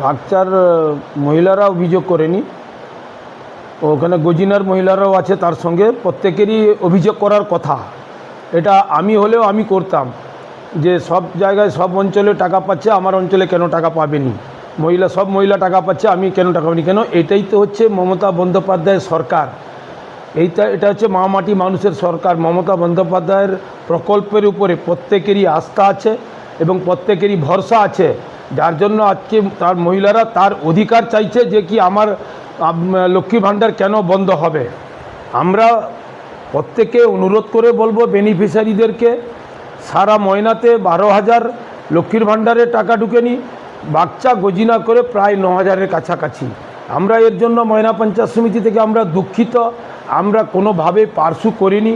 বাচ্চার মহিলারা অভিযোগ করেনি। ওখানে গজিনার মহিলারাও আছে, তার সঙ্গে প্রত্যেকেরই অভিযোগ করার কথা। এটা আমি হলেও আমি করতাম যে সব জায়গায়, সব অঞ্চলে টাকা পাচ্ছে, আমার অঞ্চলে কেন টাকা পাবেনি? মহিলা, সব মহিলা টাকা পাচ্ছে, আমি কেন টাকা পাইনি? কেন? এটাই তো হচ্ছে মমতা বন্দ্যোপাধ্যায়ের সরকার। এইটা, এটা হচ্ছে মা মাটি মানুষের সরকার। মমতা বন্দ্যোপাধ্যায়ের প্রকল্পের উপরে প্রত্যেকেরই আস্থা আছে এবং প্রত্যেকেরই ভরসা আছে যার জন্য আজকে তার মহিলারা তার অধিকার চাইছে যে কি আমার আম, লক্ষ্মী ভাণ্ডার কেন বন্ধ হবে। আমরা প্রত্যেকে অনুরোধ করে বলব বেনিফিশিয়ারিদেরকে সারা ময়নাতে বারো হাজার লক্ষ্মীর ভাণ্ডারে টাকা ঢুকেনি বাচ্চা গজিনা করে প্রায় ন হাজারের কাছাকাছি। আমরা এর জন্য ময়না পঞ্চায়েত সমিতি থেকে আমরা দুঃখিত আমরা কোনোভাবে পার্শ্ব করিনি।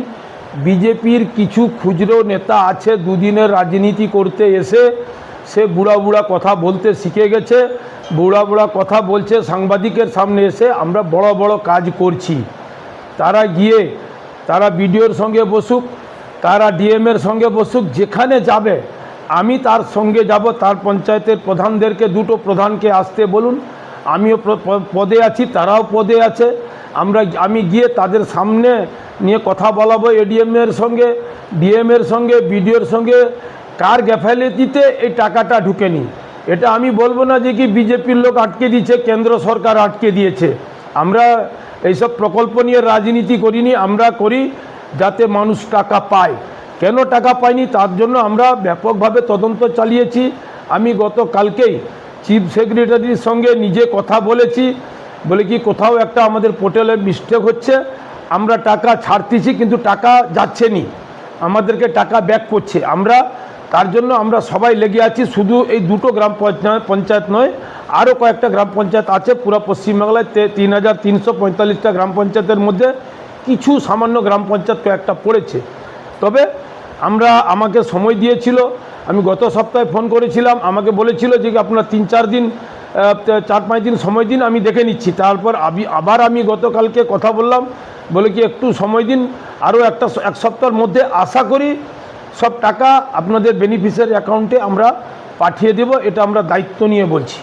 বিজেপির কিছু খুচরো নেতা আছে দুদিনের রাজনীতি করতে এসে সে বুড়া বুড়া কথা বলতে শিখে গেছে, বুড়া বুড়া কথা বলছে, সাংবাদিকের সামনে এসে আমরা বড় বড় কাজ করছি। তারা গিয়ে, তারা বিডিওর সঙ্গে বসুক, তারা ডিএমের সঙ্গে বসুক, যেখানে যাবে, আমি তার সঙ্গে যাব, তার পঞ্চায়েতের প্রধানদেরকে, দুটো প্রধানকে আসতে বলুন, আমিও পদে আছি, তারাও পদে আছে, আমরা আমি গিয়ে তাদের সামনে নিয়ে কথা বলাবো, এডিএমের সঙ্গে, ডিএমের সঙ্গে, বিডিওর সঙ্গে কার গ্যাফালিটিতে এই টাকাটা ঢুকেনি? এটা আমি বলব না যে কি বিজেপির লোক আটকে দিয়েছে, কেন্দ্র সরকার আটকে দিয়েছে। আমরা এইসব প্রকল্প নিয়ে রাজনীতি করিনি, আমরা করি যাতে মানুষ টাকা পায়। কেন টাকা পায়নি? তার জন্য আমরা ব্যাপকভাবে তদন্ত চালিয়েছি। আমি গতকালকেই চিফ সেক্রেটারির সঙ্গে নিজে কথা বলেছি। বলে কি কোথাও একটা আমাদের পোর্টালে মিস্টেক হচ্ছে। আমরা টাকা ছাড়তেছি, কিন্তু টাকা যাচ্ছে নি আমাদেরকে টাকা ব্যাক করছে। আমরা তার জন্য আমরা সবাই লেগে আছি। শুধু এই দুটো গ্রাম পঞ্চায়েত নয়, আরও কয়েকটা গ্রাম পঞ্চায়েত আছে পুরো পশ্চিমবাংলায়। তিন হাজার তিনশো পঁয়তাল্লিশটা গ্রাম পঞ্চায়েতের মধ্যে কিছু সামান্য গ্রাম পঞ্চায়েত কয়েকটা পড়েছে। তবে আমরা আমাকে সময় দিয়েছিল, আমি গত সপ্তাহে ফোন করেছিলাম, আমাকে বলেছিল যে আপনার তিন চার দিন চার পাঁচ দিন সময় দিন, আমি দেখে নিচ্ছি। তারপর আমি আবার আমি গতকালকে কথা বললাম, বলে কি একটু সময় দিন, আরও একটা এক সপ্তাহের মধ্যে আশা করি সব টাকা আপনাদের বেনিফিশিয়ারি অ্যাকাউন্টে আমরা পাঠিয়ে দেব এটা আমরা দায়িত্ব নিয়ে বলছি।